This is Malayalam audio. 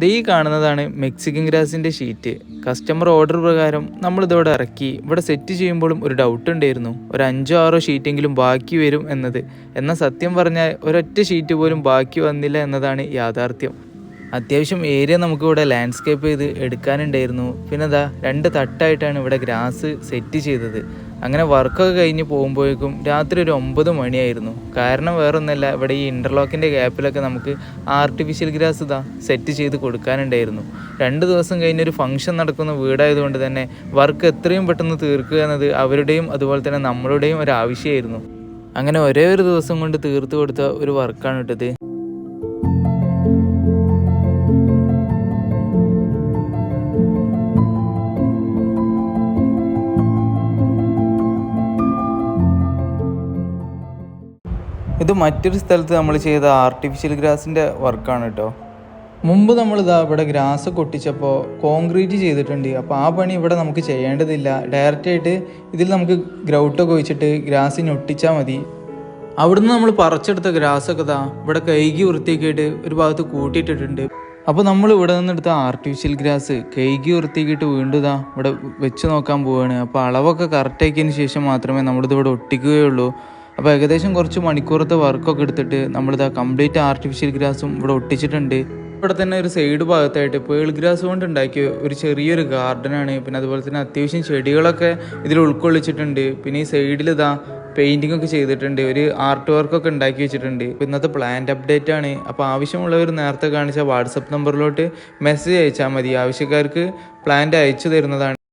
ദേ ഈ കാണുന്നതാണ് മെക്സിക്കൻ ഗ്രാസിന്റെ ഷീറ്റ്. കസ്റ്റമർ ഓർഡർ പ്രകാരം നമ്മളിതോടെ ഇറക്കി. ഇവിടെ സെറ്റ് ചെയ്യുമ്പോഴും ഒരു ഡൗട്ട് ഉണ്ടായിരുന്നു. ഒരു അഞ്ചോ ആറോ ഷീറ്റെങ്കിലും ബാക്കി വരും എന്നത്. എന്നാൽ സത്യം പറഞ്ഞാൽ ഒരൊറ്റ ഷീറ്റ് പോലും ബാക്കി വന്നില്ല എന്നതാണ് യാഥാർത്ഥ്യം. അത്യാവശ്യം ഏരിയ നമുക്ക് ഇവിടെ ലാൻഡ്സ്കേപ്പ് ചെയ്ത് എടുക്കാനുണ്ടായിരുന്നു. പിന്നെ അതാ രണ്ട് തട്ടായിട്ടാണ് ഇവിടെ ഗ്രാസ് സെറ്റ് ചെയ്തത്. അങ്ങനെ വർക്കൊക്കെ കഴിഞ്ഞ് പോകുമ്പോഴേക്കും രാത്രി ഒരു ഒമ്പത് മണിയായിരുന്നു. കാരണം വേറൊന്നല്ല ഇവിടെ ഈ ഇന്റർലോക്കിന്റെ ഗ്യാപ്പിലൊക്കെ നമുക്ക് ആർട്ടിഫിഷ്യൽ ഗ്രാസ് ഇതാ സെറ്റ് ചെയ്ത് കൊടുക്കാനുണ്ടായിരുന്നു. രണ്ട് ദിവസം കഴിഞ്ഞൊരു ഫംഗ്ഷൻ നടക്കുന്ന വീടായതുകൊണ്ട് തന്നെ വർക്ക് എത്രയും പെട്ടെന്ന് തീർക്കുക എന്നത് അവരുടെയും അതുപോലെ തന്നെ നമ്മളുടെയും ഒരു ആവശ്യമായിരുന്നു. അങ്ങനെ ഒരേ ഒരു ദിവസം കൊണ്ട് തീർത്ത് കൊടുത്ത ഒരു വർക്കാണ് ഇട്ടത്. ഇത് മറ്റൊരു സ്ഥലത്ത് നമ്മൾ ചെയ്ത ആർട്ടിഫിഷ്യൽ ഗ്രാസിന്റെ വർക്കാണ് കേട്ടോ മുമ്പ് നമ്മൾ ഇതാ ഇവിടെ ഗ്രാസ് കൊട്ടിച്ചപ്പോൾ കോൺക്രീറ്റ് ചെയ്തിട്ടുണ്ട്. അപ്പോൾ ആ പണി ഇവിടെ നമുക്ക് ചെയ്യേണ്ടതില്ല. ഡയറക്റ്റായിട്ട് ഇതിൽ നമുക്ക് ഗ്രൗട്ടൊക്കെ ഒഴിച്ചിട്ട് ഗ്രാസിന് ഒട്ടിച്ചാൽ മതി. അവിടുന്ന് നമ്മൾ പറിച്ചെടുത്ത ഗ്രാസൊക്കെ ഇതാ ഇവിടെ കൈകി വൃത്തിയാക്കിയിട്ട് ഒരു ഭാഗത്ത് കൂട്ടിയിട്ടിട്ടുണ്ട്. അപ്പോൾ നമ്മൾ ഇവിടെ നിന്നെടുത്ത ആർട്ടിഫിഷ്യൽ ഗ്രാസ് കൈകി വൃത്തിയാക്കിയിട്ട് വീണ്ടും ഇതാ ഇവിടെ വെച്ച് നോക്കാൻ പോവുകയാണ് അപ്പോൾ അളവൊക്കെ കറക്റ്റ് ആക്കിയതിന് ശേഷം മാത്രമേ നമ്മളിത് ഇവിടെ ഒട്ടിക്കുകയുള്ളൂ. അപ്പോൾ ഏകദേശം കുറച്ച് മണിക്കൂറത്തെ വർക്കൊക്കെ എടുത്തിട്ട് നമ്മളിതാ കംപ്ലീറ്റ് ആർട്ടിഫിഷ്യൽ ഗ്രാസും ഇവിടെ ഒട്ടിച്ചിട്ടുണ്ട്. ഇവിടെ തന്നെ ഒരു സൈഡ് ഭാഗത്തായിട്ട് പേൾ ഗ്രാസ് കൊണ്ട് ഉണ്ടാക്കിയ ഒരു ചെറിയൊരു ഗാർഡനാണ് പിന്നെ അതുപോലെ തന്നെ അത്യാവശ്യം ചെടികളൊക്കെ ഇതിൽ ഉൾക്കൊള്ളിച്ചിട്ടുണ്ട്. പിന്നെ ഈ സൈഡിൽ ഇതാ പെയിന്റിംഗ് ഒക്കെ ചെയ്തിട്ടുണ്ട്. ഒരു ആർട്ട് വർക്കൊക്കെ ഉണ്ടാക്കി വെച്ചിട്ടുണ്ട്. ഇപ്പോൾ ഇന്നത്തെ പ്ലാന്റ് അപ്ഡേറ്റ് ആണ്. അപ്പോൾ ആവശ്യമുള്ളവർ നേരത്തെ കാണിച്ച വാട്സപ്പ് നമ്പറിലോട്ട് മെസ്സേജ് അയച്ചാൽ മതി. ആവശ്യക്കാർക്ക് പ്ലാന്റ് അയച്ചു തരുന്നതാണ്.